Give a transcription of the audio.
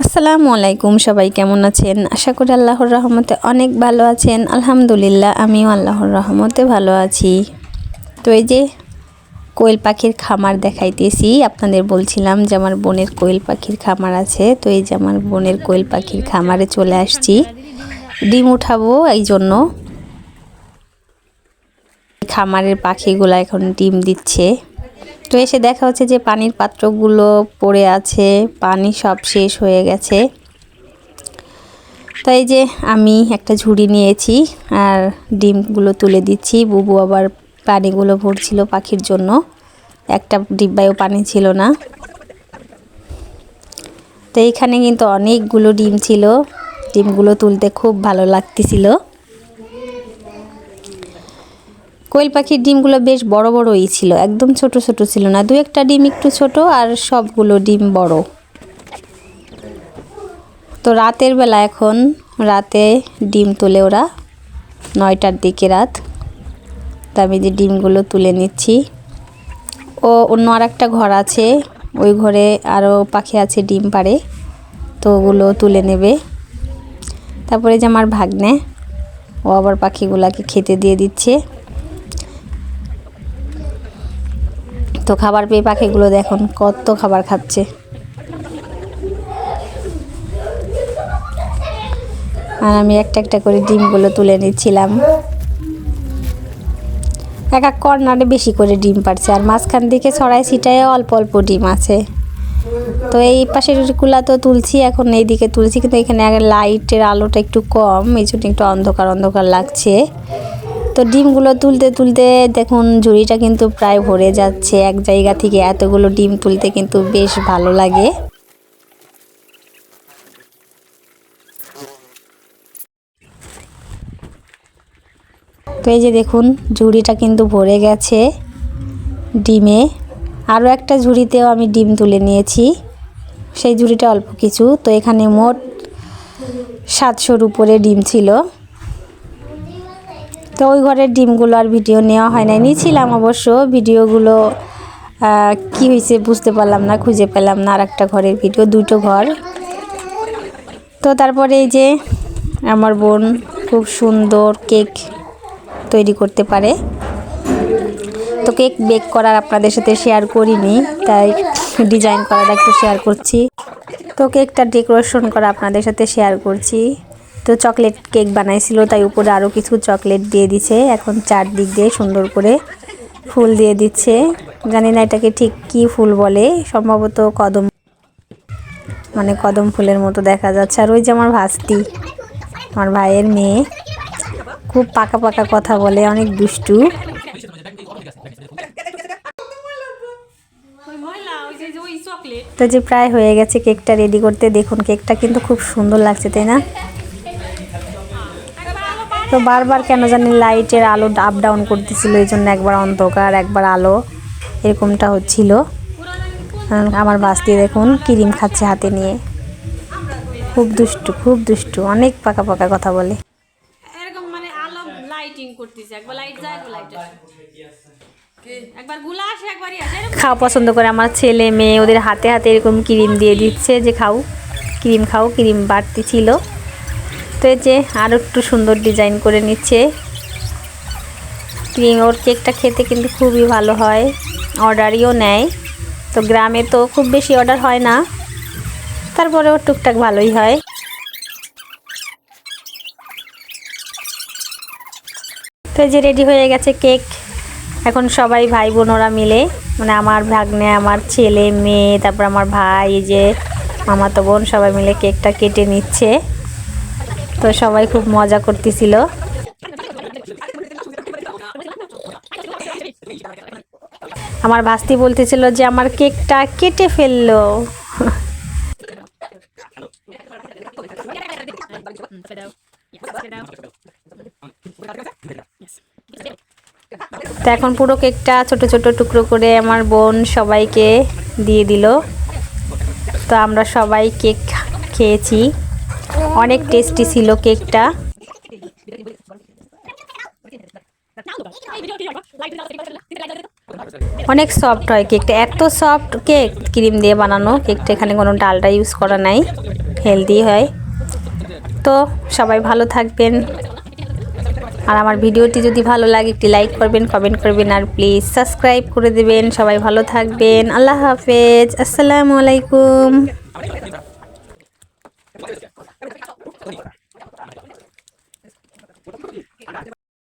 আসসালামু আলাইকুম, সবাই কেমন আছেন? আশা করি আল্লাহর রহমতে অনেক ভালো আছেন। আলহামদুলিল্লাহ, আমিও আল্লাহর রহমতে ভালো আছি। তো এই যে কোয়েল পাখির খামার দেখাইতেছি, আপনাদের বলছিলাম যে আমার বোনের কোয়েল পাখির খামার আছে। তো এই যে আমার বোনের কোয়েল পাখির খামারে চলে আসছি। ডিম উঠাবো এই জন্য। খামারের পাখিগুলো এখন ডিম দিচ্ছে। তো এসে দেখা হচ্ছে যে পানির পাত্রগুলো পড়ে আছে, পানি সব শেষ হয়ে গেছে। তাই যে আমি একটা ঝুড়ি নিয়েছি আর ডিমগুলো তুলে দিচ্ছি। বুবু আবার পানিগুলো ভরছিল পাখির জন্য। একটা ডিব্বায়ও পানি ছিল না। তো এইখানে কিন্তু অনেকগুলো ডিম ছিল। ডিমগুলো তুলতে খুব ভালো লাগতেছিল। কোয়েল পাখির ডিমগুলো বেশ বড় বড়ই ছিল, একদম ছোট ছোট ছিল না। দু একটা ডিম একটু ছোট আর সবগুলো ডিম বড়। তো রাতের বেলা এখন রাতে ডিম তুলে ওরা নয়টার দিকে রাত। তা আমি যে ডিমগুলো তুলে নিচ্ছি। ও অন্য আর একটা ঘর আছে, ওই ঘরে আরও পাখি আছে, ডিম পাড়ে। তো ওগুলো তুলে নেবে। তারপরে যে আমার ভাগ্নে, ও আবার পাখিগুলাকে খেতে দিয়ে দিচ্ছে। তো খাবার পেয়ে পাখিগুলো দেখুন, কত খাবার খাচ্ছে। আর আমি একটা একটা করে ডিমগুলো তুলে নিচ্ছিলাম। এক এক কর্নারে বেশি করে ডিম পারছে আর মাঝখান দিকে ছড়াই ছিটায় অল্প অল্প ডিম আছে। তো এই পাশেরগুলা তো তুলছি, এখন এই দিকে তুলছি, কিন্তু এখানে আগে লাইটের আলোটা একটু কম, এই জন্য একটু অন্ধকার অন্ধকার লাগছে। তো ডিমগুলো তুলতে তুলতে দেখুন ঝুড়িটা কিন্তু প্রায় ভরে যাচ্ছে। এক জায়গা থেকে এতগুলো ডিম তুলতে কিন্তু বেশ ভালো লাগে। তো এই যে দেখুন ঝুড়িটা কিন্তু ভরে গেছে ডিমে। আরও একটা ঝুড়িতেও আমি ডিম তুলে নিয়েছি। সেই ঝুড়িটা অল্প কিছু। তো এখানে মোট সাতশোর উপরে ডিম ছিল। তো ওই ঘরের ডিমগুলো আর ভিডিও নেওয়া হয় নাই। নিয়েছিলাম অবশ্য ভিডিওগুলো কি হয়েছে বুঝতে পারলাম না, খুঁজে পেলাম না আর একটা ঘরের ভিডিও, দুটো ঘর। তো তারপরে এই যে আমার বোন খুব সুন্দর কেক তৈরি করতে পারে। তো কেক বেক করার আপনাদের সাথে শেয়ার করিনি, তাই ডিজাইন করাটা একটু শেয়ার করছি। তো কেকটা ডেকোরেশন করা আপনাদের সাথে শেয়ার করছি। তো চকলেট কেক বানাইছিল, তাই উপরে আরও কিছু চকলেট দিয়ে দিছে। এখন চারদিক দিয়ে সুন্দর করে ফুল দিয়ে দিচ্ছে। জানি না এটাকে ঠিক কি ফুল বলে, সম্ভবত কদম মানে কদম ফুলের মতো দেখা যাচ্ছে। আর ওই যে আমার ভাস্তি, আমার ভাইয়ের মেয়ে, খুব পাকা পাকা কথা বলে, অনেক দুষ্টু। তো যে প্রায় হয়ে গেছে কেকটা রেডি করতে, দেখুন কেকটা কিন্তু খুব সুন্দর লাগছে, তাই না? তো বারবার কেন জানি লাইটের আলো আপ ডাউন করতেছিল এই জন্য একবার অন্ধকার একবার আলো এরকমটা হচ্ছিল। আমার বাস্তি দেখুন ক্রিম খাচ্ছে হাতে নিয়ে। খুব দুষ্টু খুব দুষ্টু অনেক পাকা পাকা কথা বলে। এরকম মানে আলো লাইটিং করতেছে একবার লাইট যায় একবার লাইট খাওয়া পছন্দ করে আমার ছেলে মেয়ে ওদের হাতে হাতে এরকম ক্রিম দিয়ে দিচ্ছে যে খাও ক্রিম খাও ক্রিম বাড়তি ছিল। তো এই যে আরও একটু সুন্দর ডিজাইন করে নিচ্ছে। ক্রিম ওর কেকটা খেতে কিন্তু খুবই ভালো হয় অর্ডারিও নেয়। তো গ্রামে তো খুব বেশি অর্ডার হয় না, তারপরেও টুকটাক ভালোই হয়। তো যে রেডি হয়ে গেছে কেক, এখন সবাই ভাই বোনরা মিলে মানে আমার ভাগ্নে, আমার ছেলে, মেয়ে, তারপর আমার ভাই যে মামাতো বোন, সবাই মিলে কেকটা কেটে নিচ্ছে। তো সবাই খুব মজা করতেছিল। আমার ভাস্তি বলতেছিল যে, আমার কেকটা কেটে ফেলল। তো এখন পুরো কেকটা ছোট ছোট টুকরো করে আমার বোন সবাইকে দিয়ে দিল। তো আমরা সবাই কেক খেয়েছি। অনেক টেস্টি ছিল কেকটা। অনেক সফট হয় কেকটা। এত সফট কেক ক্রিম দিয়ে বানানো কেকটা, এখানে কোনো ডালটা ইউজ করা নাই। হেলদি হয়। তো সবাই ভালো থাকবেন। আর আমার ভিডিওটি যদি ভালো লাগে, একটি লাইক করবেন কমেন্ট করবেন, আর প্লিজ সাবস্ক্রাইব করে দেবেন। সবাই ভালো থাকবেন। আল্লাহ হাফেজ। আসসালামু আলাইকুম।